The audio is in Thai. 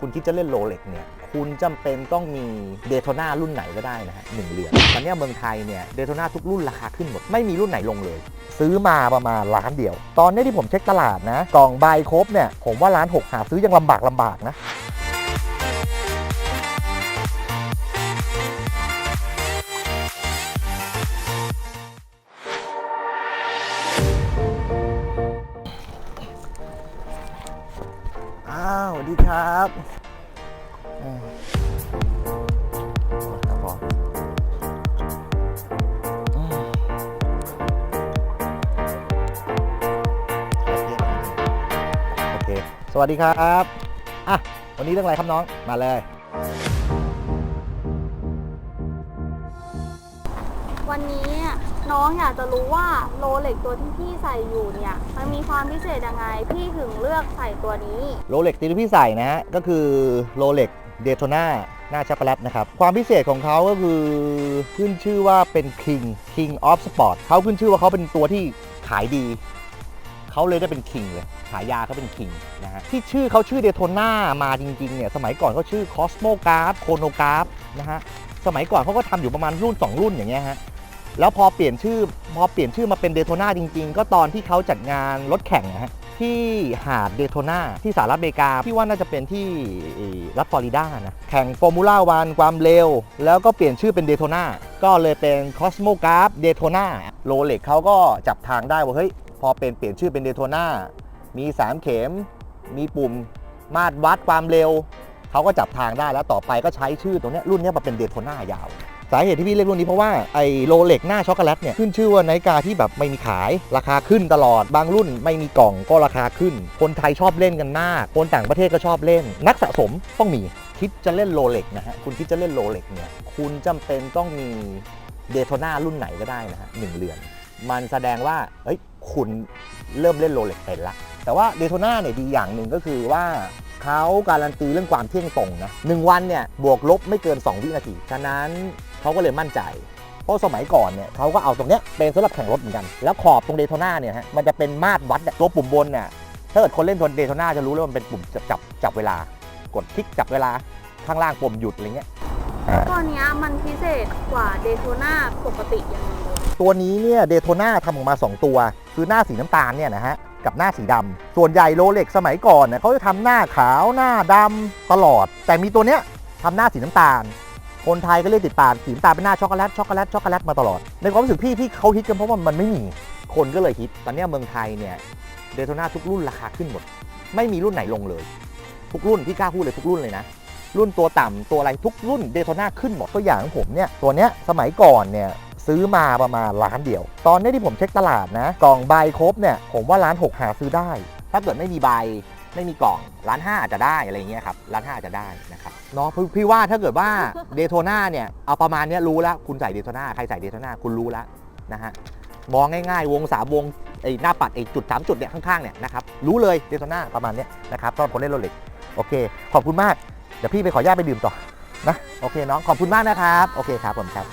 คุณคิดจะเล่นโรเล็กเนี่ยคุณจำเป็นต้องมีเดโทนารุ่นไหนก็ได้นะฮะหนึ่งเหรียญตอนเนี้ยเมืองไทยเนี่ยเดโทนาทุกรุ่นราคาขึ้นหมด ไม่มีรุ่นไหนลงเลย ซื้อมาประมาณล้านเดียว ตอนนี้ที่ผมเช็คตลาดนะ กล่องใบครบเนี่ย ผมว่าล้านหกหาซื้อยังลำบากลำบากนะ อ้าวสวัสดีครับครับผมโอเค สวัสดีครับ อะ วันนี้เรื่องอะไรครับน้อง มาเลย วันนี้ น้องอยากจะรู้ว่าโรเล็กตัวที่พี่ใส่อยู่เนี่ยมันมีความพิเศษยังไงพี่ถึงเลือกใส่ตัวนี้โรเล็กที่พี่ใส่นะฮะก็คือโรเล็กเดโทน่าหน้าช็อกโกแลตนะครับ ความพิเศษของเขาก็คือขึ้นชื่อว่าเป็น King King of Sport เขาขึ้นชื่อว่าเขาเป็นตัวที่ขายดี เขาเลยได้เป็น King เลยฉายยาเขาเป็น King นะฮะ ที่ชื่อเขาชื่อเดโทน่ามาจริง ๆ เนี่ย สมัยก่อนเขาชื่อ Cosmo g r a p h Chrono g r a p h นะฮะ สมัยก่อนเขาก็ทำอยู่ประมาณรุ่น 2 รุ่นอย่างเงี้ยฮะ แล้วพอเปลี่ยนชื่อพอเปลี่ยนชื่อมาเป็นเดโทนาจริง ๆ ก็ตอนที่เขาจัดงานรถแข่งนะฮะที่หาดเดโทนาที่สหรัฐอเมริกาที่ว่าน่าจะเป็นที่รัฐฟลอริดานะแข่งฟอร์มูล่าวันความเร็ว แล้วก็เปลี่ยนชื่อเป็นเดโทนาก็เลยเป็น Cosmo g r a p h Daytona โรเล็กเขาก็จับทางได้ว่าเฮ้ยพอเป็นเปลี่ยนชื่อเป็นเดโทนามี 3 เข็ม มีปุ่มมาตรวัดความเร็ว เขาก็จับทางได้แล้วต่อไปก็ใช้ชื่อตัวเนี้รุ่นนี้มาเป็นเดโทนายาว สาเหตุที่พี่เรียกรุ่นนี้เพราะว่าไอ้โรเล็กหน้าช็อกโกแลตเนี่ยขึ้นชื่อว่านาฬิกาที่แบบไม่มีขาย ราคาขึ้นตลอด บางรุ่นไม่มีกล่องก็ราคาขึ้น คนไทยชอบเล่นกันมาก คนต่างประเทศก็ชอบเล่น นักสะสมต้องมีคิดจะเล่นโรเล็กนะฮะคุณคิดจะเล่นโรเล็กเนี่ยคุณจำเป็นต้องมีเดโทนารุ่นไหนก็ได้นะฮะหนึ่งเรือน มันแสดงว่าเฮ้ยคุณเริ่มเล่นโรเล็กเป็นละแต่ว่าเดโทนาเนี่ยดีอย่างหนึ่งก็คือว่าเขาการันตีเรื่องความเที่ยงตรงนะหนึ่งวันเนี่ยบวกลบไม่เกิน 2 วินาที ฉะนั้น เขาก็เลยมั่นใจเพราะสมัยก่อนเนี่ยเขาก็เอาตรงเนี้ยเป็นสำหรับแข่งรถเหมือนกัน แล้วขอบตรงเดโทนาเนี่ยฮะมันจะเป็นมาตรวัดเนี่ยตัวปุ่มบนเนี่ยถ้าเกิดคนเล่นทนเดโทนาจะรู้เลยว่ามันเป็นปุ่มจับจับจับเวลา กดคลิกจับเวลาข้างล่างปุ่มหยุดอะไรเงี้ยตัวเนี้ยมันพิเศษกว่าเดโทนาปกติยังไงเลยตัวนี้เนี่ยเดโทนาทำออกมา 2 ตัว คือหน้าสีน้ำตาลเนี่ยนะฮะกับหน้าสีดำส่วนใหญ่โรเล็กสมัยก่อนเนี่ยเขาจะทำหน้าขาวหน้าดำตลอด แต่มีตัวเนี้ยทำหน้าสีน้ำตาล คนไทยก็เรียกติดปากสีตาเป็นหน้าช็อกโกแลตช็อกโกแลตช็อกโกแลตมาตลอด ในความรู้สึกพี่ที่เขาฮิตกันเพราะว่ามันไม่มีคนก็เลยฮิตตอนนี้เมืองไทยเนี่ยเดโทนาทุกรุ่นราคาขึ้นหมด ไม่มีรุ่นไหนลงเลย ทุกรุ่นพี่กล้าพูดเลยทุกรุ่นเลยนะรุ่นตัวต่ำตัวอะไรทุกรุ่นเดโทนาขึ้นหมดตัวอย่างของผมเนี่ยตัวเนี้ยสมัยก่อนเนี่ยซื้อมาประมาณล้านเดียว ตอนนี้ที่ผมเช็คตลาดนะ กล่องใบครบเนี่ยผมว่าล้านหกหาซื้อได้ ถ้าเกิดไม่มีใบไม่มีกล่องล้านห้าอาจจะได้อะไรเงี้ยครับล้านห้าอาจจะได้นะครับ เนาะพี่พี่ว่าถ้าเกิดว่าเดโทนาเนี่ยเอาประมาณเนี้ยรู้แล้วคุณใส่เดโทนาใครใส่เดโทนาคุณรู้แล้วนะฮะมองง่ายๆ วงสามวงไอ้หน้าปัดไอ้จุดสามจุดเนี่ยข้างๆเนี่ยนะครับรู้เลยเดโทนาประมาณเนี้ยนะครับตอนคนเล่นโรเล็กโอเค ขอบคุณมาก เดี๋ยวพี่ไปขออนุญาตไปดื่มต่อนะโอเคน้องขอบคุณมากนะครับ โอเคครับผมครับ